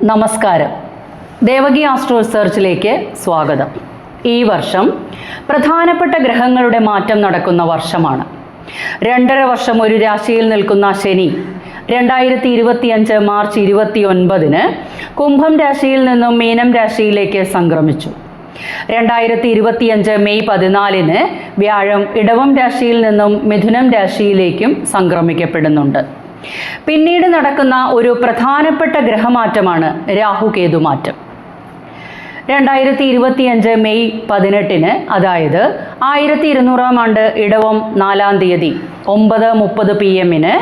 നമസ്കാരം. ദേവകി ആസ്ട്രോ റിസർച്ചിലേക്ക് സ്വാഗതം. ഈ വർഷം പ്രധാനപ്പെട്ട ഗ്രഹങ്ങളുടെ മാറ്റം നടക്കുന്ന വർഷമാണ്. രണ്ടര വർഷം ഒരു രാശിയിൽ നിൽക്കുന്ന ശനി രണ്ടായിരത്തി ഇരുപത്തിയഞ്ച് മാർച്ച് ഇരുപത്തി ഒൻപതിന് കുംഭം രാശിയിൽ നിന്നും മീനം രാശിയിലേക്ക് സംക്രമിച്ചു. രണ്ടായിരത്തി ഇരുപത്തിയഞ്ച് മെയ് പതിനാലിന് വ്യാഴം ഇടവം രാശിയിൽ നിന്നും മിഥുനം രാശിയിലേക്കും സംക്രമിക്കപ്പെടുന്നുണ്ട്. പിന്നീട് നടക്കുന്ന ഒരു പ്രധാനപ്പെട്ട ഗ്രഹമാറ്റമാണ് രാഹുകേതു മാറ്റം. രണ്ടായിരത്തി ഇരുപത്തിയഞ്ച് മെയ് പതിനെട്ടിന് അതായത് ആയിരത്തി ഇരുന്നൂറാം ആണ്ട് ഇടവം നാലാം തീയതി ഒമ്പത് മുപ്പത് പി എമ്മിന്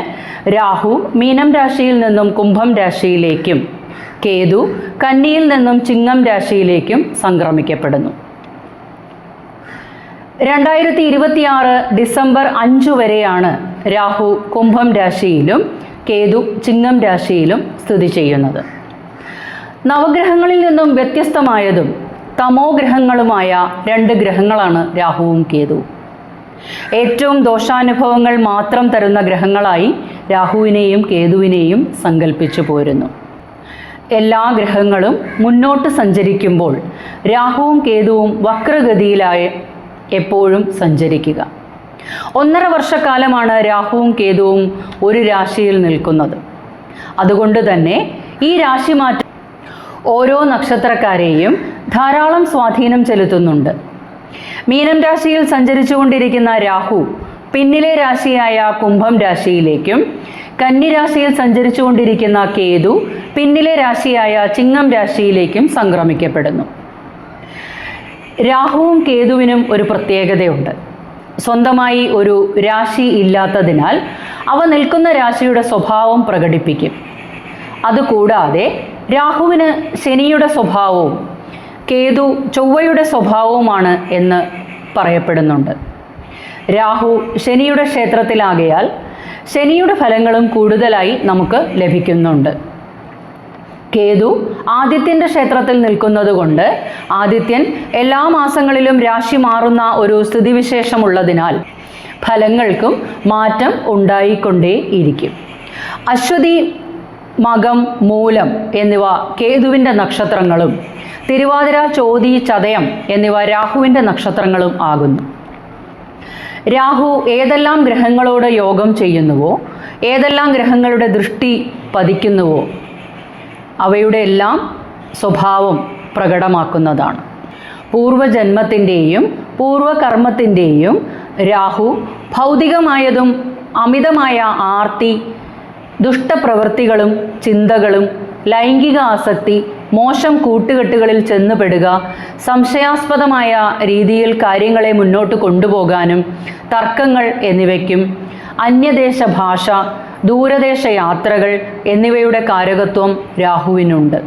രാഹു മീനം രാശിയിൽ നിന്നും കുംഭം രാശിയിലേക്കും കേതു കന്നിയിൽ നിന്നും ചിങ്ങം രാശിയിലേക്കും സംക്രമിക്കപ്പെടുന്നു. രണ്ടായിരത്തി ഇരുപത്തിയാറ് ഡിസംബർ അഞ്ചു വരെയാണ് രാഹു കുംഭം രാശിയിലും കേതു ചിങ്ങം രാശിയിലും സ്ഥിതി ചെയ്യുന്നത്. നവഗ്രഹങ്ങളിൽ നിന്നും വ്യത്യസ്തമായതും തമോ ഗ്രഹങ്ങളുമായ രണ്ട് ഗ്രഹങ്ങളാണ് രാഹുവും കേതുവും. ഏറ്റവും ദോഷാനുഭവങ്ങൾ മാത്രം തരുന്ന ഗ്രഹങ്ങളായി രാഹുവിനെയും കേതുവിനെയും സങ്കല്പിച്ചു പോരുന്നു. എല്ലാ ഗ്രഹങ്ങളും മുന്നോട്ട് സഞ്ചരിക്കുമ്പോൾ രാഹുവും കേതുവും വക്രഗതിയിലായി എപ്പോഴും സഞ്ചരിക്കുക. ഒന്നര വർഷക്കാലമാണ് രാഹുവും കേതുവും ഒരു രാശിയിൽ നിൽക്കുന്നത്. അതുകൊണ്ട് തന്നെ ഈ രാശി മാറ്റം ഓരോ നക്ഷത്രക്കാരെയും ധാരാളം സ്വാധീനം ചെലുത്തുന്നുണ്ട്. മീനം രാശിയിൽ സഞ്ചരിച്ചുകൊണ്ടിരിക്കുന്ന രാഹു പിന്നിലെ രാശിയായ കുംഭം രാശിയിലേക്കും കന്നി രാശിയിൽ സഞ്ചരിച്ചുകൊണ്ടിരിക്കുന്ന കേതു പിന്നിലെ രാശിയായ ചിങ്ങം രാശിയിലേക്കും സംക്രമിക്കപ്പെടുന്നു. രാഹുവും കേതുവിനും ഒരു പ്രത്യേകതയുണ്ട്. സ്വന്തമായി ഒരു രാശി ഇല്ലാത്തതിനാൽ അവ നിൽക്കുന്ന രാശിയുടെ സ്വഭാവം പ്രകടിപ്പിക്കും. അതുകൂടാതെ രാഹുവിന് ശനിയുടെ സ്വഭാവവും കേതു ചൊവ്വയുടെ സ്വഭാവവുമാണ് എന്ന് പറയപ്പെടുന്നുണ്ട്. രാഹു ശനിയുടെ ക്ഷേത്രത്തിലാകയാൽ ശനിയുടെ ഫലങ്ങളും കൂടുതലായി നമുക്ക് ലഭിക്കുന്നുണ്ട്. കേതു ആദിത്യന്റെ ക്ഷേത്രത്തിൽ നിൽക്കുന്നത് കൊണ്ട് ആദിത്യൻ എല്ലാ മാസങ്ങളിലും രാശി മാറുന്ന ഒരു സ്ഥിതിവിശേഷമുള്ളതിനാൽ ഫലങ്ങൾക്കും മാറ്റം ഉണ്ടായിക്കൊണ്ടേ ഇരിക്കും. അശ്വതി മകം മൂലം എന്നിവ കേതുവിന്റെ നക്ഷത്രങ്ങളും തിരുവാതിര ചോതി ചതയം എന്നിവ രാഹുവിന്റെ നക്ഷത്രങ്ങളും ആകുന്നു. രാഹു ഏതെല്ലാം ഗ്രഹങ്ങളോട് യോഗം ചെയ്യുന്നുവോ ഏതെല്ലാം ഗ്രഹങ്ങളുടെ ദൃഷ്ടി പതിക്കുന്നുവോ അവയുടെ എല്ലാം സ്വഭാവം പ്രകടമാക്കുന്നതാണ്. പൂർവജന്മത്തിന്റെയും പൂർവകർമ്മത്തിന്റെയും രാഹു ഭൗതികമായതും അമിതമായ ആർത്തി ദുഷ്ടപ്രവൃത്തികളും ചിന്തകളും ലൈംഗിക ആസക്തി മോശം കൂട്ടുകെട്ടുകളിൽ ചെന്നുപെടുക സംശയാസ്പദമായ രീതിയിൽ കാര്യങ്ങളെ മുന്നോട്ട് കൊണ്ടുപോകാനും തർക്കങ്ങൾ എന്നിവയ്ക്കും അന്യദേശ ഭാഷ ദൂരദേശ യാത്രകൾ എന്നിവയുടെ കാരകത്വം രാഹുവിനുണ്ട്.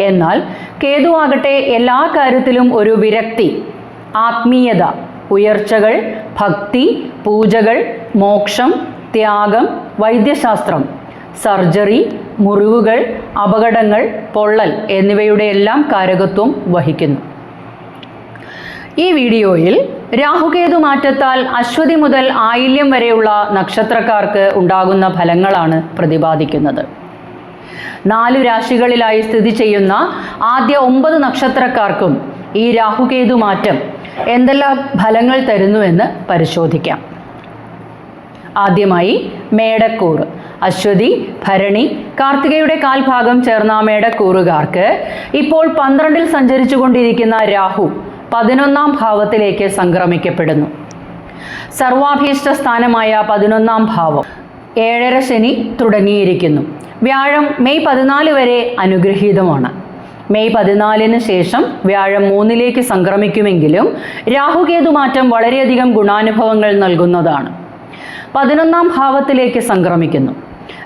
എന്നാൽ കേതു ആകട്ടെ എല്ലാ കാര്യത്തിലും ഒരു വിരക്തി ആത്മീയത ഉയർച്ചകൾ ഭക്തി പൂജകൾ മോക്ഷം ത്യാഗം വൈദ്യശാസ്ത്രം സർജറി മുറിവുകൾ അപകടങ്ങൾ പൊള്ളൽ എന്നിവയുടെ എല്ലാം കാരകത്വം വഹിക്കുന്നു. ഈ വീഡിയോയിൽ രാഹുകേതു മാറ്റത്താൽ അശ്വതി മുതൽ ആയില്യം വരെയുള്ള നക്ഷത്രക്കാർക്ക് ഉണ്ടാകുന്ന ഫലങ്ങളാണ് പ്രതിപാദിക്കുന്നത്. നാലു രാശികളിലായി സ്ഥിതി ചെയ്യുന്ന ആദ്യ ഒമ്പത് നക്ഷത്രക്കാർക്കും ഈ രാഹുകേതു മാറ്റം എന്തെല്ലാം ഫലങ്ങൾ തരുന്നുവെന്ന് പരിശോധിക്കാം. ആദ്യമായി മേടക്കൂർ. അശ്വതി ഭരണി കാർത്തികയുടെ കാൽഭാഗം ചേർന്ന മേടക്കൂറുകാർക്ക് ഇപ്പോൾ പന്ത്രണ്ടിൽ സഞ്ചരിച്ചു കൊണ്ടിരിക്കുന്ന രാഹു പതിനൊന്നാം ഭാവത്തിലേക്ക് സംക്രമിക്കപ്പെടുന്നു. സർവാഭീഷ്ട സ്ഥാനമായ പതിനൊന്നാം ഭാവം ഏഴര ശനി തുടങ്ങിയിരിക്കുന്നു. വ്യാഴം മെയ് പതിനാല് വരെ അനുഗ്രഹീതമാണ്. മെയ് പതിനാലിന് ശേഷം വ്യാഴം മൂന്നിലേക്ക് സംക്രമിക്കുമെങ്കിലും രാഹുകേതു മാറ്റം വളരെയധികം ഗുണാനുഭവങ്ങൾ നൽകുന്നതാണ്. പതിനൊന്നാം ഭാവത്തിലേക്ക് സംക്രമിക്കുന്നു.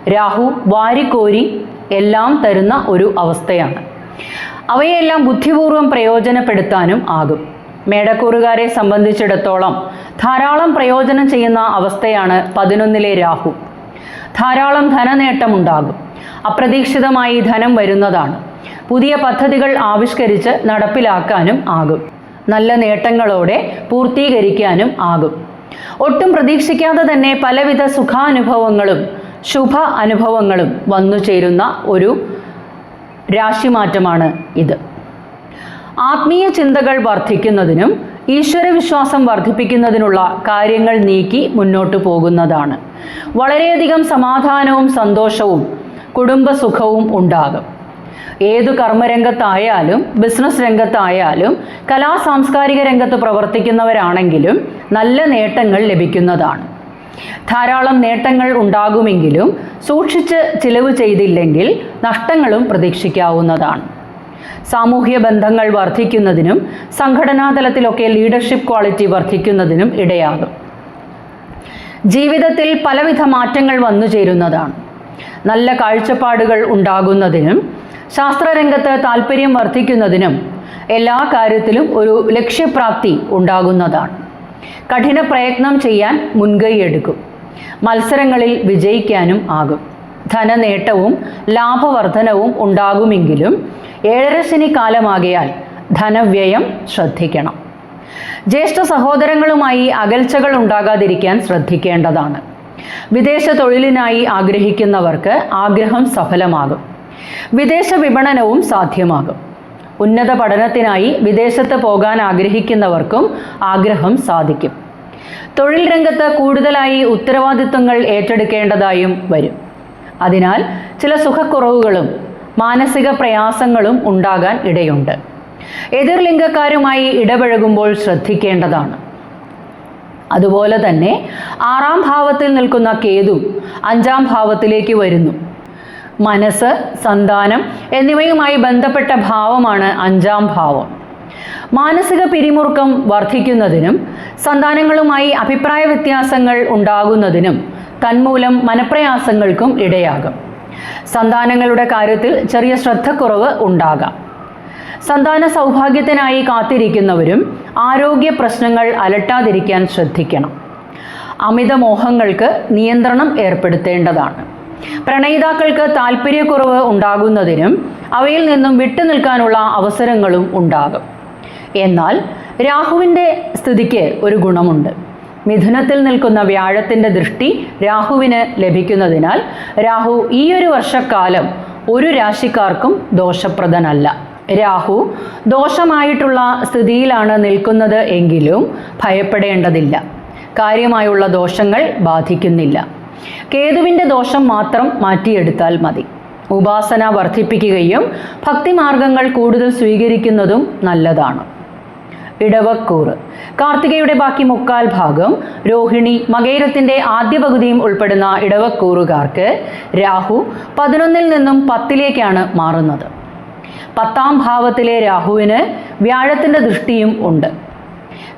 രാഹു വാരിക്കോരി എല്ലാം തരുന്ന ഒരു അവസ്ഥയാണ്. അവയെല്ലാം ബുദ്ധിപൂർവം പ്രയോജനപ്പെടുത്താനും ആകും. മേടക്കൂറുകാരെ സംബന്ധിച്ചിടത്തോളം ധാരാളം പ്രയോജനം ചെയ്യുന്ന അവസ്ഥയാണ് പതിനൊന്നിലെ രാഹു. ധാരാളം ധനനേട്ടമുണ്ടാകും അപ്രതീക്ഷിതമായി ധനം വരുന്നതാണ്. പുതിയ പദ്ധതികൾ ആവിഷ്കരിച്ച് നടപ്പിലാക്കാനും ആകും. നല്ല നേട്ടങ്ങളോടെ പൂർത്തീകരിക്കാനും ആകും. ഒട്ടും പ്രതീക്ഷിക്കാതെ തന്നെ പലവിധ സുഖാനുഭവങ്ങളും ശുഭ അനുഭവങ്ങളും വന്നു ചേരുന്ന ഒരു രാശിമാറ്റമാണ് ഇത്. ആത്മീയ ചിന്തകൾ വർദ്ധിക്കുന്നതിനും ഈശ്വരവിശ്വാസം വർദ്ധിപ്പിക്കുന്നതിനുള്ള കാര്യങ്ങൾ നീക്കി മുന്നോട്ട് പോകുന്നതാണ്. വളരെയധികം സമാധാനവും സന്തോഷവും കുടുംബസുഖവും ഉണ്ടാകും. ഏതു കർമ്മരംഗത്തായാലും ബിസിനസ് രംഗത്തായാലും കലാ സാംസ്കാരിക രംഗത്ത് പ്രവർത്തിക്കുന്നവരാണെങ്കിലും നല്ല നേട്ടങ്ങൾ ലഭിക്കുന്നതാണ്. ധാരാളം നേട്ടങ്ങൾ ഉണ്ടാകുമെങ്കിലും സൂക്ഷിച്ച് ചിലവ് ചെയ്തില്ലെങ്കിൽ നഷ്ടങ്ങളും പ്രതീക്ഷിക്കാവുന്നതാണ്. സാമൂഹ്യ ബന്ധങ്ങൾ വർദ്ധിക്കുന്നതിനും സംഘടനാ തലത്തിലൊക്കെ ലീഡർഷിപ്പ് ക്വാളിറ്റി വർദ്ധിക്കുന്നതിനും ഇടയാകും. ജീവിതത്തിൽ പലവിധ മാറ്റങ്ങൾ വന്നു ചേരുന്നതാണ്. നല്ല കാഴ്ചപ്പാടുകൾ ഉണ്ടാകുന്നതിനും ശാസ്ത്രരംഗത്ത് താല്പര്യം വർദ്ധിക്കുന്നതിനും എല്ലാ കാര്യത്തിലും ഒരു ലക്ഷ്യപ്രാപ്തി ഉണ്ടാകുന്നതാണ്. കഠിന പ്രയത്നം ചെയ്യാൻ മുൻകൈയെടുക്കും. മത്സരങ്ങളിൽ വിജയിക്കാനും ആകും. ധനനേട്ടവും ലാഭവർധനവും ഉണ്ടാകുമെങ്കിലും ഏഴരശനി കാലമാകയാൽ ധനവ്യയം ശ്രദ്ധിക്കണം. ജ്യേഷ്ഠ സഹോദരങ്ങളുമായി അകൽച്ചകൾ ഉണ്ടാകാതിരിക്കാൻ ശ്രദ്ധിക്കേണ്ടതാണ്. വിദേശ തൊഴിലിനായി ആഗ്രഹിക്കുന്നവർക്ക് ആഗ്രഹം സഫലമാകും. വിദേശ വിപണനവും സാധ്യമാകും. ഉന്നത പഠനത്തിനായി വിദേശത്ത് പോകാൻ ആഗ്രഹിക്കുന്നവർക്കും ആഗ്രഹം സാധിക്കും. തൊഴിൽ രംഗത്ത് കൂടുതലായി ഉത്തരവാദിത്വങ്ങൾ ഏറ്റെടുക്കേണ്ടതായും വരും. അതിനാൽ ചില സുഖക്കുറവുകളും മാനസിക പ്രയാസങ്ങളും ഉണ്ടാകാൻ ഇടയുണ്ട്. എതിർലിംഗക്കാരുമായി ഇടപഴകുമ്പോൾ ശ്രദ്ധിക്കേണ്ടതാണ്. അതുപോലെ തന്നെ ആറാം ഭാവത്തിൽ നിൽക്കുന്ന കേതു അഞ്ചാം ഭാവത്തിലേക്ക് വരുന്നു. മനസ്സ് സന്താനം എന്നിവയുമായി ബന്ധപ്പെട്ട ഭാവമാണ് അഞ്ചാം ഭാവം. മാനസിക പിരിമുറുക്കം വർദ്ധിക്കുന്നതിനും സന്താനങ്ങളുമായി അഭിപ്രായ വ്യത്യാസങ്ങൾ ഉണ്ടാകുന്നതിനും തന്മൂലം മനപ്രയാസങ്ങൾക്കും ഇടയാകും. സന്താനങ്ങളുടെ കാര്യത്തിൽ ചെറിയ ശ്രദ്ധക്കുറവ് ഉണ്ടാകാം. സന്താന സൗഭാഗ്യത്തിനായി കാത്തിരിക്കുന്നവരും ആരോഗ്യ പ്രശ്നങ്ങൾ അലട്ടാതിരിക്കാൻ ശ്രദ്ധിക്കണം. അമിത മോഹങ്ങൾക്ക് നിയന്ത്രണം ഏർപ്പെടുത്തേണ്ടതാണ്. പ്രണയിതാക്കൾക്ക് താല്പര്യക്കുറവ് ഉണ്ടാകുന്നതിനും അവയിൽ നിന്നും വിട്ടുനിൽക്കാനുള്ള അവസരങ്ങളും ഉണ്ടാകും. എന്നാൽ രാഹുവിന്റെ സ്ഥിതിക്ക് ഒരു ഗുണമുണ്ട്. മിഥുനത്തിൽ നിൽക്കുന്ന വ്യാഴത്തിന്റെ ദൃഷ്ടി രാഹുവിന് ലഭിക്കുന്നതിനാൽ രാഹു ഈ ഒരു വർഷക്കാലം ഒരു രാശിക്കാർക്കും ദോഷപ്രദനല്ല. രാഹു ദോഷമായിട്ടുള്ള സ്ഥിതിയിലാണ് നിൽക്കുന്നത് എങ്കിലും ഭയപ്പെടേണ്ടതില്ല. കാര്യമായുള്ള ദോഷങ്ങൾ ബാധിക്കുന്നില്ല. കേതുവിന്റെ ദോഷം മാത്രം മാറ്റിയെടുത്താൽ മതി. ഉപാസന വർദ്ധിപ്പിക്കുകയും ഭക്തിമാർഗങ്ങൾ കൂടുതൽ സ്വീകരിക്കുന്നതും നല്ലതാണ്. ഇടവക്കൂറ്. കാർത്തികയുടെ ബാക്കി മുക്കാൽ ഭാഗം രോഹിണി മകേരത്തിന്റെ ആദ്യ പകുതിയും ഉൾപ്പെടുന്ന ഇടവക്കൂറുകാർക്ക് രാഹു പതിനൊന്നിൽ നിന്നും പത്തിലേക്കാണ് മാറുന്നത്. പത്താം ഭാവത്തിലെ രാഹുവിന് വ്യാഴത്തിന്റെ ദൃഷ്ടിയും ഉണ്ട്.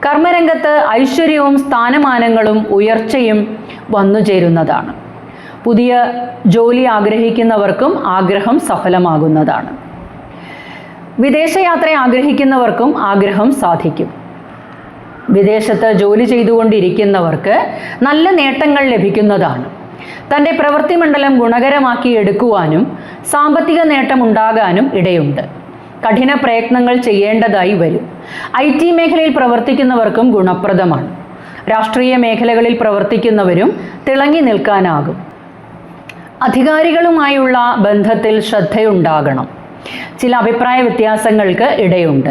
കർമ്മരംഗത്ത് ഐശ്വര്യവും സ്ഥാനമാനങ്ങളും ഉയർച്ചയും വന്നു ചേരുന്നതാണ്. പുതിയ ജോലി ആഗ്രഹിക്കുന്നവർക്കും ആഗ്രഹം സഫലമാകുന്നതാണ്. വിദേശയാത്ര ആഗ്രഹിക്കുന്നവർക്കും ആഗ്രഹം സാധിക്കും. വിദേശത്ത് ജോലി ചെയ്തുകൊണ്ടിരിക്കുന്നവർക്ക് നല്ല നേട്ടങ്ങൾ ലഭിക്കുന്നതാണ്. തന്റെ പ്രവൃത്തി മണ്ഡലം ഗുണകരമാക്കി എടുക്കുവാനും സാമ്പത്തിക നേട്ടമുണ്ടാകാനും ഇടയുണ്ട്. കഠിന പ്രയത്നങ്ങൾ ചെയ്യേണ്ടതായി വരും. ഐ ടി മേഖലയിൽ പ്രവർത്തിക്കുന്നവർക്കും ഗുണപ്രദമാണ്. രാഷ്ട്രീയ മേഖലകളിൽ പ്രവർത്തിക്കുന്നവരും തിളങ്ങി നിൽക്കാനാകും. അധികാരികളുമായുള്ള ബന്ധത്തിൽ ശ്രദ്ധയുണ്ടാകണം. ചില അഭിപ്രായ വ്യത്യാസങ്ങൾക്ക് ഇടയുണ്ട്.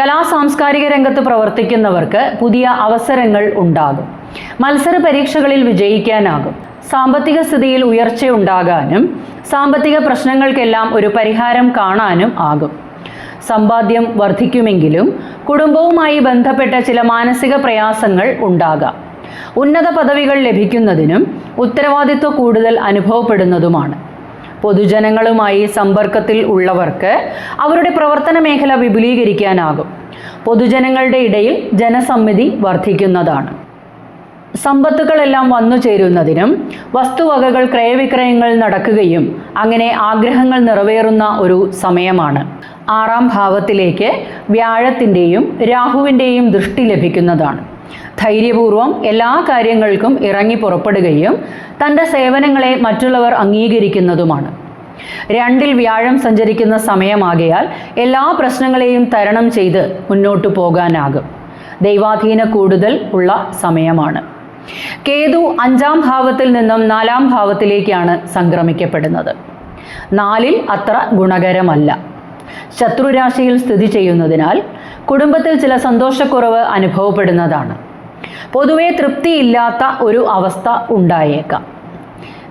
കലാ സാംസ്കാരിക രംഗത്ത് പ്രവർത്തിക്കുന്നവർക്ക് പുതിയ അവസരങ്ങൾ ഉണ്ടാകും. മത്സര പരീക്ഷകളിൽ വിജയിക്കാനാകും. സാമ്പത്തിക സ്ഥിതിയിൽ ഉയർച്ചയുണ്ടാകാനും സാമ്പത്തിക പ്രശ്നങ്ങൾക്കെല്ലാം ഒരു പരിഹാരം കാണാനും ആകും. സമ്പാദ്യം വർദ്ധിക്കുമെങ്കിലും കുടുംബവുമായി ബന്ധപ്പെട്ട ചില മാനസിക പ്രയാസങ്ങൾ ഉണ്ടാകാം. ഉന്നത പദവികൾ ലഭിക്കുന്നതിനും ഉത്തരവാദിത്വം കൂടുതൽ അനുഭവപ്പെടുന്നതുമാണ്. പൊതുജനങ്ങളുമായി സമ്പർക്കത്തിൽ ഉള്ളവർക്ക് അവരുടെ പ്രവർത്തന മേഖല വിപുലീകരിക്കാനാകും. പൊതുജനങ്ങളുടെ ഇടയിൽ ജനസമ്മിതി വർദ്ധിക്കുന്നതാണ് സമ്പത്തുകളെല്ലാം വന്നു ചേരുന്നതിനും വസ്തുവകകൾ ക്രയവിക്രയങ്ങൾ നടക്കുകയും അങ്ങനെ ആഗ്രഹങ്ങൾ നിറവേറുന്ന ഒരു സമയമാണ്. ആറാം ഭാവത്തിലേക്ക് വ്യാഴത്തിന്റെയും രാഹുവിന്റെയും ദൃഷ്ടി ലഭിക്കുന്നതാണ്. ധൈര്യപൂർവം എല്ലാ കാര്യങ്ങൾക്കും ഇറങ്ങി പുറപ്പെടുകയും തന്റെ സേവനങ്ങളെ മറ്റുള്ളവർ അംഗീകരിക്കുന്നതുമാണ്. രണ്ടിൽ വ്യാഴം സഞ്ചരിക്കുന്ന സമയമാകയാൽ എല്ലാ പ്രശ്നങ്ങളെയും തരണം ചെയ്ത് മുന്നോട്ടു പോകാനാകും. ദൈവാധീന കൂടുതൽ ഉള്ള സമയമാണ്. കേതു അഞ്ചാം ഭാവത്തിൽ നിന്നും നാലാം ഭാവത്തിലേക്കാണ് സംക്രമിക്കപ്പെടുന്നത്. നാലിൽ അത്ര ഗുണകരമല്ല. ശത്രുരാശിയിൽ സ്ഥിതി ചെയ്യുന്നതിനാൽ കുടുംബത്തിൽ ചില സന്തോഷക്കുറവ് അനുഭവപ്പെടുന്നതാണ്. പൊതുവെ തൃപ്തിയില്ലാത്ത ഒരു അവസ്ഥ ഉണ്ടായേക്കാം.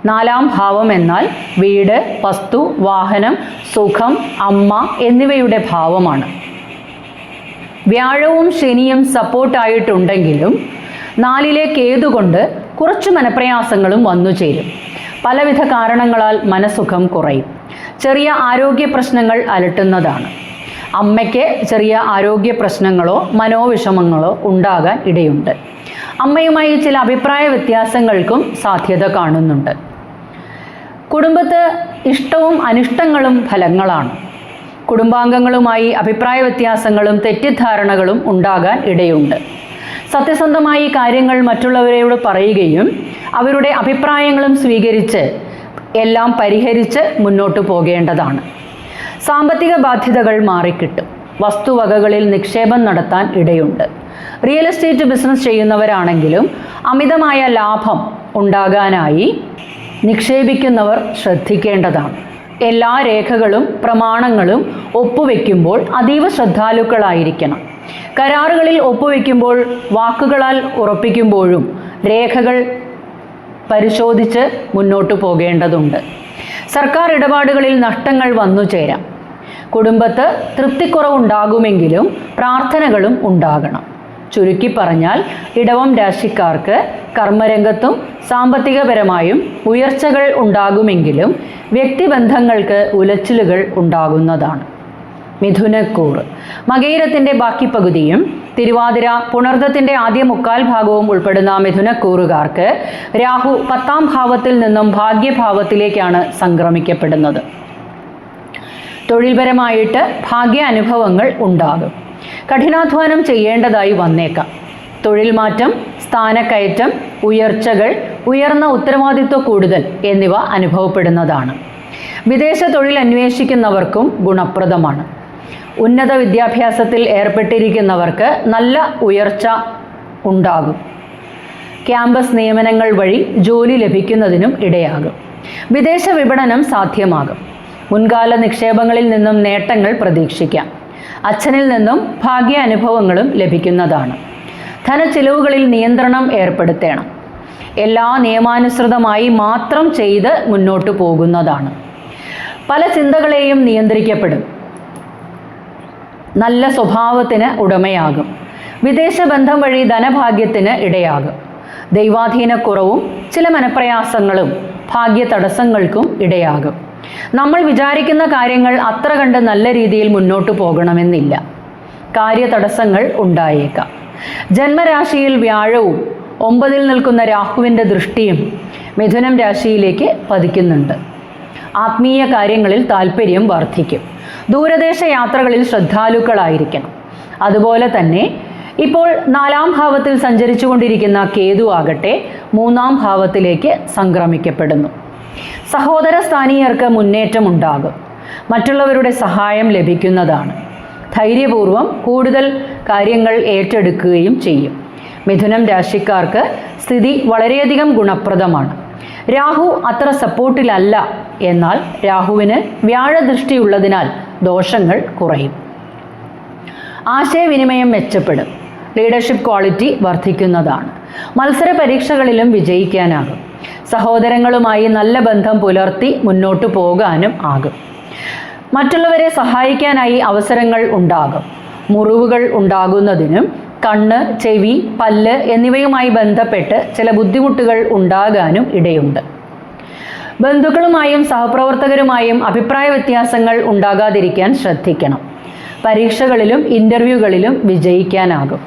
നാലാം ഭാവം എന്നാൽ വീട് വസ്തു വാഹനം സുഖം അമ്മ എന്നിവയുടെ ഭാവമാണ്. വ്യാഴവും ശനിയും സപ്പോർട്ടായിട്ടുണ്ടെങ്കിലും നാലിലെ കേതുകൊണ്ട് കുറച്ച് മനപ്രയാസങ്ങളും വന്നു ചേരും പലവിധ കാരണങ്ങളാൽ മനസുഖം കുറയും. ചെറിയ ആരോഗ്യ പ്രശ്നങ്ങൾ അലട്ടുന്നതാണ്. അമ്മയ്ക്ക് ചെറിയ ആരോഗ്യ പ്രശ്നങ്ങളോ മനോവിഷമങ്ങളോ ഉണ്ടാകാൻ ഇടയുണ്ട്. അമ്മയുമായി ചില അഭിപ്രായ വ്യത്യാസങ്ങൾക്കും സാധ്യത കാണുന്നുണ്ട്. കുടുംബത്ത് ഇഷ്ടവും അനിഷ്ടങ്ങളും ഫലങ്ങളാണ്. കുടുംബാംഗങ്ങളുമായി അഭിപ്രായ വ്യത്യാസങ്ങളും തെറ്റിദ്ധാരണകളും ഉണ്ടാകാൻ ഇടയുണ്ട്. സത്യസന്ധമായി കാര്യങ്ങൾ മറ്റുള്ളവരോട് പറയുകയും അവരുടെ അഭിപ്രായങ്ങളും സ്വീകരിച്ച് എല്ലാം പരിഹരിച്ച് മുന്നോട്ട് പോകേണ്ടതാണ്. സാമ്പത്തിക ബാധ്യതകൾ മാറിക്കിട്ടും. വസ്തുവകകളിൽ നിക്ഷേപം നടത്താൻ ഇടയുണ്ട്. റിയൽ എസ്റ്റേറ്റ് ബിസിനസ് ചെയ്യുന്നവരാണെങ്കിലും അമിതമായ ലാഭം ഉണ്ടാകാനായി നിക്ഷേപിക്കുന്നവർ ശ്രദ്ധിക്കേണ്ടതാണ്. എല്ലാ രേഖകളും പ്രമാണങ്ങളും ഒപ്പുവെക്കുമ്പോൾ അതീവ ശ്രദ്ധാലുക്കളായിരിക്കണം. കരാറുകളിൽ ഒപ്പുവെക്കുമ്പോൾ വാക്കുകളാൽ ഉറപ്പിക്കുമ്പോഴും രേഖകൾ പരിശോധിച്ച് മുന്നോട്ട് പോകേണ്ടതുണ്ട്. സർക്കാർ ഇടപാടുകളിൽ നഷ്ടങ്ങൾ വന്നു ചേരാം. കുടുംബത്ത് തൃപ്തിക്കുറവുണ്ടാകുമെങ്കിലും പ്രാർത്ഥനകളും ഉണ്ടാകണം. ചുരുക്കി പറഞ്ഞാൽ ഇടവം രാശിക്കാർക്ക് കർമ്മരംഗത്തും സാമ്പത്തികപരമായും ഉയർച്ചകൾ ഉണ്ടാകുമെങ്കിലും വ്യക്തിബന്ധങ്ങൾക്ക് ഉലച്ചിലുകൾ ഉണ്ടാകുന്നതാണ്. മിഥുനക്കൂറ് മകയിരത്തിന്റെ ബാക്കി പകുതിയും തിരുവാതിര പുണർദത്തിന്റെ ആദ്യ മുക്കാൽ ഭാഗവും ഉൾപ്പെടുന്ന മിഥുനക്കൂറുകാർക്ക് രാഹു പത്താം ഭാവത്തിൽ നിന്നും ഭാഗ്യഭാവത്തിലേക്കാണ് സംക്രമിക്കപ്പെടുന്നത്. തൊഴിൽപരമായിട്ട് ഭാഗ്യ അനുഭവങ്ങൾ ഉണ്ടാകും. കഠിനാധ്വാനം ചെയ്യേണ്ടതായി വന്നേക്കാം. തൊഴിൽ മാറ്റം സ്ഥാനക്കയറ്റം ഉയർച്ചകൾ ഉയർന്ന ഉത്തരവാദിത്വ കൂടുതൽ എന്നിവ അനുഭവപ്പെടുന്നതാണ്. വിദേശ തൊഴിൽ അന്വേഷിക്കുന്നവർക്കും ഗുണപ്രദമാണ്. ഉന്നത വിദ്യാഭ്യാസത്തിൽ ഏർപ്പെട്ടിരിക്കുന്നവർക്ക് നല്ല ഉയർച്ച ഉണ്ടാകും. ക്യാമ്പസ് നിയമനങ്ങൾ വഴി ജോലി ലഭിക്കുന്നതിനും ഇടയാകും. വിദേശ വിപണനം സാധ്യമാകും. മുൻകാല നിക്ഷേപങ്ങളിൽ നിന്നും നേട്ടങ്ങൾ പ്രതീക്ഷിക്കാം. അച്ഛനിൽ നിന്നും ഭാഗ്യ അനുഭവങ്ങളും ലഭിക്കുന്നതാണ്. ധനച്ചിലവുകളിൽ നിയന്ത്രണം ഏർപ്പെടുത്തണം. എല്ലാ നിയമാനുസൃതമായി മാത്രം ചെയ്ത് മുന്നോട്ട് പോകുന്നതാണ്. പല ചിന്തകളെയും നിയന്ത്രിക്കപ്പെടും. നല്ല സ്വഭാവത്തിന് ഉടമയാകും. വിദേശ ബന്ധം വഴി ധനഭാഗ്യത്തിന് ഇടയാകും. ദൈവാധീനക്കുറവും ചില മനപ്രയാസങ്ങളും ഭാഗ്യ തടസ്സങ്ങൾക്കും ഇടയാകും. നമ്മൾ വിചാരിക്കുന്ന കാര്യങ്ങൾ അത്ര കണ്ട് നല്ല രീതിയിൽ മുന്നോട്ട് പോകണമെന്നില്ല. കാര്യതടസ്സങ്ങൾ ഉണ്ടായേക്കാം. ജന്മരാശിയിൽ വ്യാഴവും ഒമ്പതിൽ നിൽക്കുന്ന രാഹുവിന്റെ ദൃഷ്ടിയും മിഥുനം രാശിയിലേക്ക് പതിക്കുന്നുണ്ട്. ആത്മീയ കാര്യങ്ങളിൽ താല്പര്യം വർദ്ധിക്കും. ദൂരദേശ യാത്രകളിൽ ശ്രദ്ധാലുക്കളായിരിക്കണം. അതുപോലെ തന്നെ ഇപ്പോൾ നാലാം ഭാവത്തിൽ സഞ്ചരിച്ചു കൊണ്ടിരിക്കുന്ന കേതു ആകട്ടെ മൂന്നാം ഭാവത്തിലേക്ക് സംക്രമിക്കപ്പെടുന്നു. സഹോദര സ്ഥാനീയർക്ക് മുന്നേറ്റമുണ്ടാകും. മറ്റുള്ളവരുടെ സഹായം ലഭിക്കുന്നതാണ്. ധൈര്യപൂർവം കൂടുതൽ കാര്യങ്ങൾ ഏറ്റെടുക്കുകയും ചെയ്യും. മിഥുനം രാശിക്കാർക്ക് സ്ഥിതി വളരെയധികം ഗുണപ്രദമാണ്. രാഹു അത്ര സപ്പോർട്ടിലല്ല. എന്നാൽ രാഹുവിന് വ്യാഴദൃഷ്ടിയുള്ളതിനാൽ ദോഷങ്ങൾ കുറയും. ആശയവിനിമയം മെച്ചപ്പെടും. ലീഡർഷിപ്പ് ക്വാളിറ്റി വർദ്ധിക്കുന്നതാണ്. മത്സര പരീക്ഷകളിലും വിജയിക്കാനാകും. സഹോദരങ്ങളുമായി നല്ല ബന്ധം പുലർത്തി മുന്നോട്ട് പോകാനും ആകും. മറ്റുള്ളവരെ സഹായിക്കാനായി അവസരങ്ങൾ ഉണ്ടാകും. മുറിവുകൾ ഉണ്ടാകുന്നതിനും കണ്ണ് ചെവി പല്ല് എന്നിവയുമായി ബന്ധപ്പെട്ട് ചില ബുദ്ധിമുട്ടുകൾ ഉണ്ടാകാനും ഇടയുണ്ട്. ബന്ധുക്കളുമായും സഹപ്രവർത്തകരുമായും അഭിപ്രായ വ്യത്യാസങ്ങൾ ഉണ്ടാകാതിരിക്കാൻ ശ്രദ്ധിക്കണം. പരീക്ഷകളിലും ഇന്റർവ്യൂകളിലും വിജയിക്കാനാകും.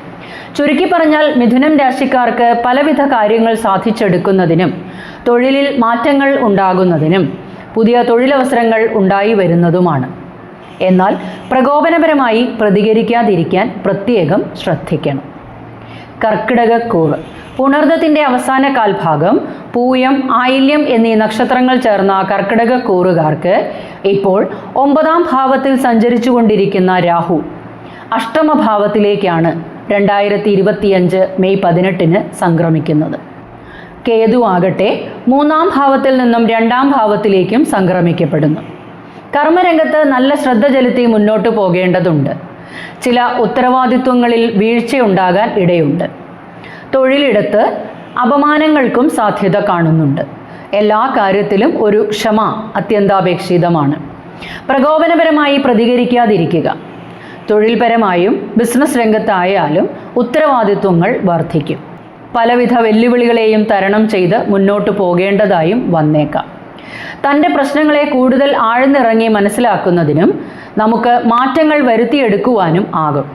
ചുരുക്കി പറഞ്ഞാൽ മിഥുനം രാശിക്കാർക്ക് പലവിധ കാര്യങ്ങൾ സാധിച്ചെടുക്കുന്നതിനും തൊഴിലിൽ മാറ്റങ്ങൾ ഉണ്ടാകുന്നതിനും പുതിയ തൊഴിലവസരങ്ങൾ ഉണ്ടായി വരുന്നതുമാണ്. എന്നാൽ പ്രകോപനപരമായി പ്രതികരിക്കാതിരിക്കാൻ പ്രത്യേകം ശ്രദ്ധിക്കണം. കർക്കിടകക്കൂറ് പുണർദത്തിന്റെ അവസാന കാൽഭാഗം പൂയം ആയില്യം എന്നീ നക്ഷത്രങ്ങൾ ചേർന്ന കർക്കിടക കൂറുകാർക്ക് ഇപ്പോൾ ഒമ്പതാം ഭാവത്തിൽ സഞ്ചരിച്ചു കൊണ്ടിരിക്കുന്ന രാഹു അഷ്ടമഭാവത്തിലേക്കാണ് രണ്ടായിരത്തി ഇരുപത്തിയഞ്ച് മെയ് പതിനെട്ടിന് സംക്രമിക്കുന്നത്. കേതു ആകട്ടെ മൂന്നാം ഭാവത്തിൽ നിന്നും രണ്ടാം ഭാവത്തിലേക്കും സംക്രമിക്കപ്പെടുന്നു. കർമ്മരംഗത്ത് നല്ല ശ്രദ്ധ ചെലുത്തി മുന്നോട്ട് പോകേണ്ടതുണ്ട്. ചില ഉത്തരവാദിത്വങ്ങളിൽ വീഴ്ചയുണ്ടാകാൻ ഇടയുണ്ട്. തൊഴിലിടത്ത് അപമാനങ്ങൾക്കും സാധ്യത കാണുന്നുണ്ട്. എല്ലാ കാര്യത്തിലും ഒരു ക്ഷമ അത്യന്താപേക്ഷിതമാണ്. പ്രകോപനപരമായി പ്രതികരിക്കാതിരിക്കുക. തൊഴിൽപരമായും ബിസിനസ് രംഗത്തായാലും ഉത്തരവാദിത്വങ്ങൾ വർദ്ധിക്കും. പലവിധ വെല്ലുവിളികളെയും തരണം ചെയ്ത് മുന്നോട്ട് പോകേണ്ടതായും വന്നേക്കാം. തന്റെ പ്രശ്നങ്ങളെ കൂടുതൽ ആഴ്ന്നിറങ്ങി മനസ്സിലാക്കുന്നതിനും നമുക്ക് മാറ്റങ്ങൾ വരുത്തിയെടുക്കുവാനും ആകും.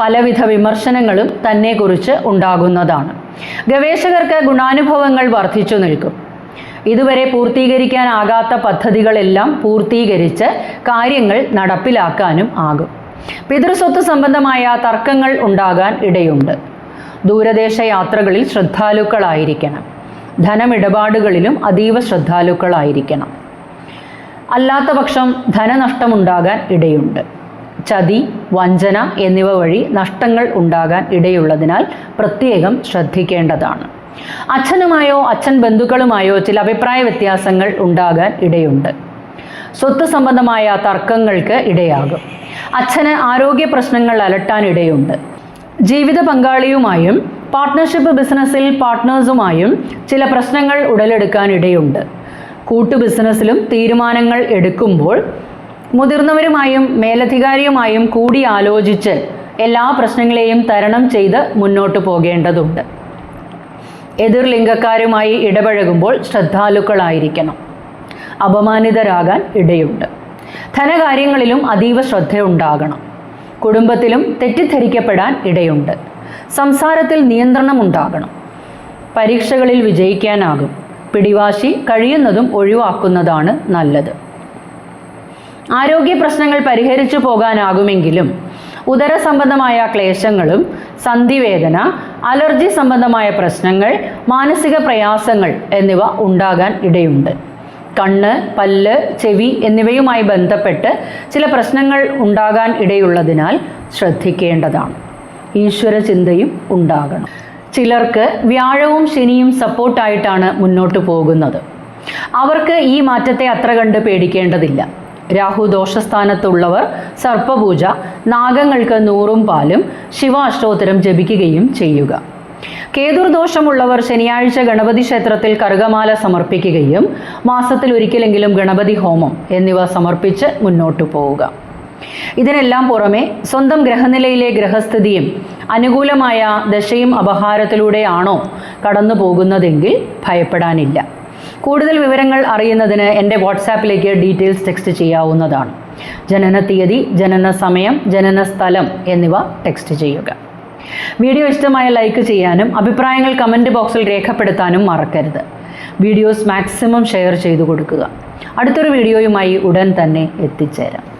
പലവിധ വിമർശനങ്ങളും തന്നെക്കുറിച്ച് ഉണ്ടാകുന്നതാണ്. ഗവേഷകർക്ക് ഗുണാനുഭവങ്ങൾ വർദ്ധിച്ചു നിൽക്കും. ഇതുവരെ പൂർത്തീകരിക്കാനാകാത്ത പദ്ധതികളെല്ലാം പൂർത്തീകരിച്ച് കാര്യങ്ങൾ നടപ്പിലാക്കാനും ആകും. പിതൃസ്വത്ത് സംബന്ധമായ തർക്കങ്ങൾ ഉണ്ടാകാൻ ഇടയുണ്ട്. ദൂരദേശ യാത്രകളിൽ ശ്രദ്ധാലുക്കളായിരിക്കണം. ധനമിടപാടുകളിലും അതീവ ശ്രദ്ധാലുക്കളായിരിക്കണം. അല്ലാത്ത പക്ഷം ധനനഷ്ടമുണ്ടാകാൻ ഇടയുണ്ട്. ചതി വഞ്ചന എന്നിവ വഴി നഷ്ടങ്ങൾ ഉണ്ടാകാൻ ഇടയുള്ളതിനാൽ പ്രത്യേകം ശ്രദ്ധിക്കേണ്ടതാണ്. അച്ഛനുമായോ അച്ഛൻ ബന്ധുക്കളുമായോ ചില അഭിപ്രായ വ്യത്യാസങ്ങൾ ഉണ്ടാകാൻ ഇടയുണ്ട്. സ്വത്ത് സംബന്ധമായ തർക്കങ്ങൾക്ക് ഇടയാകും. അച്ഛന് ആരോഗ്യ പ്രശ്നങ്ങൾ അലട്ടാൻ ഇടയുണ്ട്. ജീവിത പങ്കാളിയുമായും പാർട്ട്ണർഷിപ്പ് ബിസിനസ്സിൽ പാർട്ട്നേഴ്സുമായും ചില പ്രശ്നങ്ങൾ ഉടലെടുക്കാൻ ഇടയുണ്ട്. കൂട്ടു ബിസിനസ്സിലും തീരുമാനങ്ങൾ എടുക്കുമ്പോൾ മുതിർന്നവരുമായും മേലധികാരിയുമായും കൂടി ആലോചിച്ച് എല്ലാ പ്രശ്നങ്ങളെയും തരണം ചെയ്ത് മുന്നോട്ട് പോകേണ്ടതുണ്ട്. എതിർ ലിംഗക്കാരുമായി ഇടപഴകുമ്പോൾ ശ്രദ്ധാലുക്കളായിരിക്കണം. അപമാനിതരാകാൻ ഇടയുണ്ട്. ധനകാര്യങ്ങളിലും അതീവ ശ്രദ്ധയുണ്ടാകണം. കുടുംബത്തിലും തെറ്റിദ്ധരിക്കപ്പെടാൻ ഇടയുണ്ട്. സംസാരത്തിൽ നിയന്ത്രണം ഉണ്ടാകണം പരീക്ഷകളിൽ വിജയിക്കാനാകും. പിടിവാശി കഴിയുന്നതും ഒഴിവാക്കുന്നതാണ് നല്ലത്. ആരോഗ്യ പ്രശ്നങ്ങൾ പരിഹരിച്ചു പോകാനാകുമെങ്കിലും ഉദര സംബന്ധമായ ക്ലേശങ്ങളും സന്ധിവേദന അലർജി സംബന്ധമായ പ്രശ്നങ്ങൾ മാനസിക പ്രയാസങ്ങൾ എന്നിവ ഉണ്ടാകാൻ ഇടയുണ്ട്. കണ്ണ് പല്ല് ചെവി എന്നിവയുമായി ബന്ധപ്പെട്ട് ചില പ്രശ്നങ്ങൾ ഉണ്ടാകാൻ ഇടയുള്ളതിനാൽ ശ്രദ്ധിക്കേണ്ടതാണ്. ഈശ്വര ചിന്തയും ഉണ്ടാകണം. ചിലർക്ക് വ്യാഴവും ശനിയും സപ്പോർട്ടായിട്ടാണ് മുന്നോട്ട് പോകുന്നത്. അവർക്ക് ഈ മാറ്റത്തെ അത്ര കണ്ട് പേടിക്കേണ്ടതില്ല. രാഹു ദോഷസ്ഥാനത്തുള്ളവർ സർപ്പപൂജ നാഗങ്ങൾക്ക് നൂറും പാലും ശിവാഷ്ടോത്തരം ജപിക്കുകയും ചെയ്യുക. കേതുർദോഷമുള്ളവർ ശനിയാഴ്ച ഗണപതി ക്ഷേത്രത്തിൽ കറുകമാല സമർപ്പിക്കുകയും മാസത്തിൽ ഒരിക്കലെങ്കിലും ഗണപതി ഹോമം എന്നിവ സമർപ്പിച്ച് മുന്നോട്ടു പോവുക. ഇതിനെല്ലാം പുറമെ സ്വന്തം ഗ്രഹനിലയിലെ ഗ്രഹസ്ഥിതിയും അനുകൂലമായ ദശയും അപഹാരത്തിലൂടെയാണോ കടന്നു പോകുന്നതെങ്കിൽ ഭയപ്പെടാനില്ല. കൂടുതൽ വിവരങ്ങൾ അറിയുന്നതിന് എന്റെ വാട്സാപ്പിലേക്ക് ഡീറ്റെയിൽസ് ടെക്സ്റ്റ് ചെയ്യാവുന്നതാണ്. ജനന തീയതി ജനന സമയം ജനന സ്ഥലം എന്നിവ ടെക്സ്റ്റ് ചെയ്യുക. വീഡിയോ ഇഷ്ടമായ ലൈക്ക് ചെയ്യാനും അഭിപ്രായങ്ങൾ കമന്റ് ബോക്സിൽ രേഖപ്പെടുത്താനും മറക്കരുത്. വീഡിയോസ് മാക്സിമം ഷെയർ ചെയ്തു കൊടുക്കുക. അടുത്തൊരു വീഡിയോയുമായി ഉടൻ തന്നെ എത്തിച്ചേരാം.